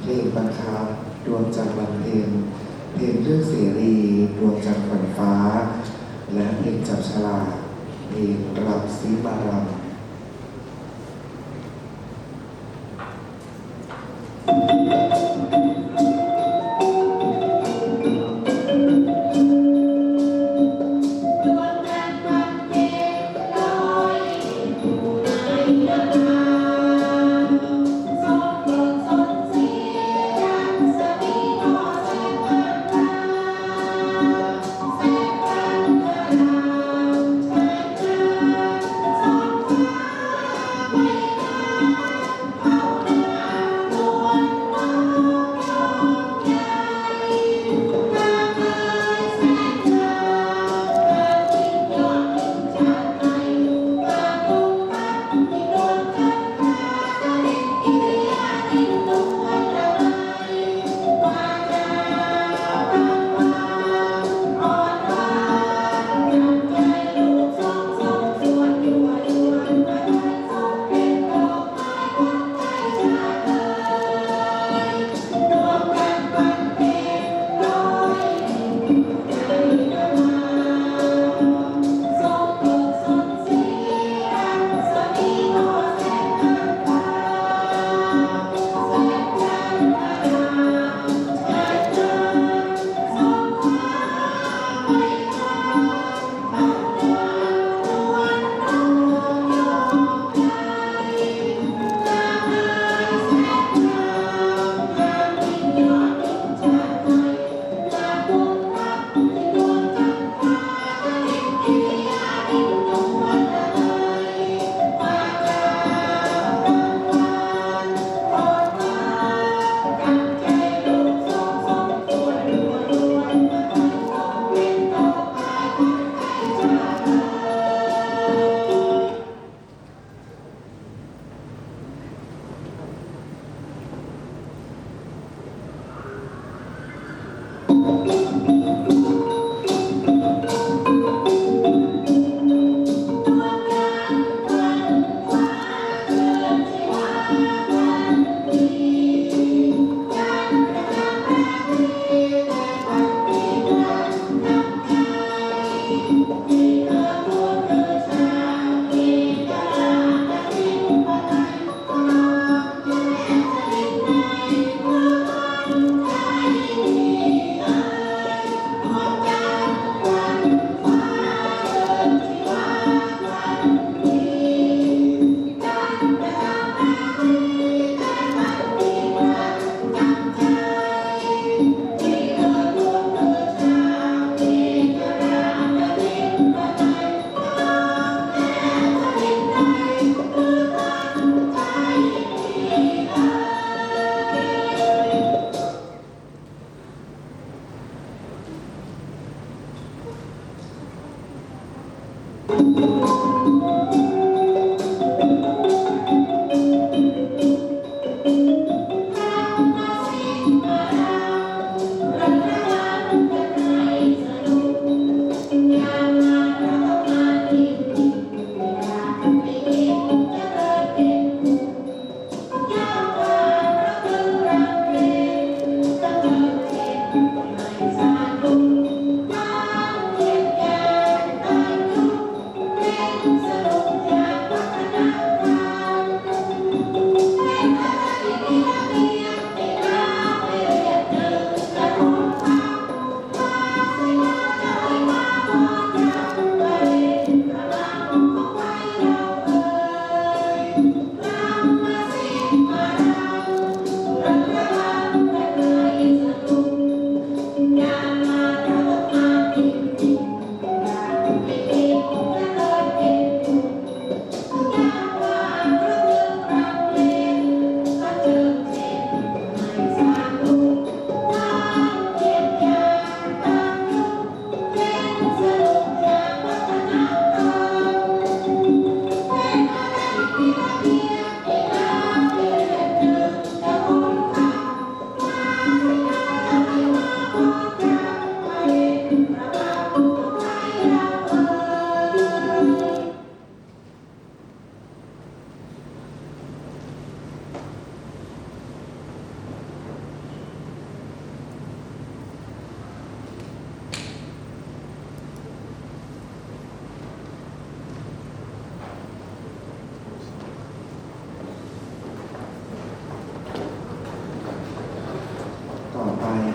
เพลงบังคับ ดวงจันทร์วันเพ็ญเพลงเรื่องเสรีดวงจันทร์ฝันฟ้า และเพลงจับฉลากเพลงรับซีมารำ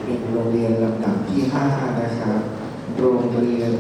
เป็นโรงเรียนลำดับที่ 5 นะครับ โรงเรียน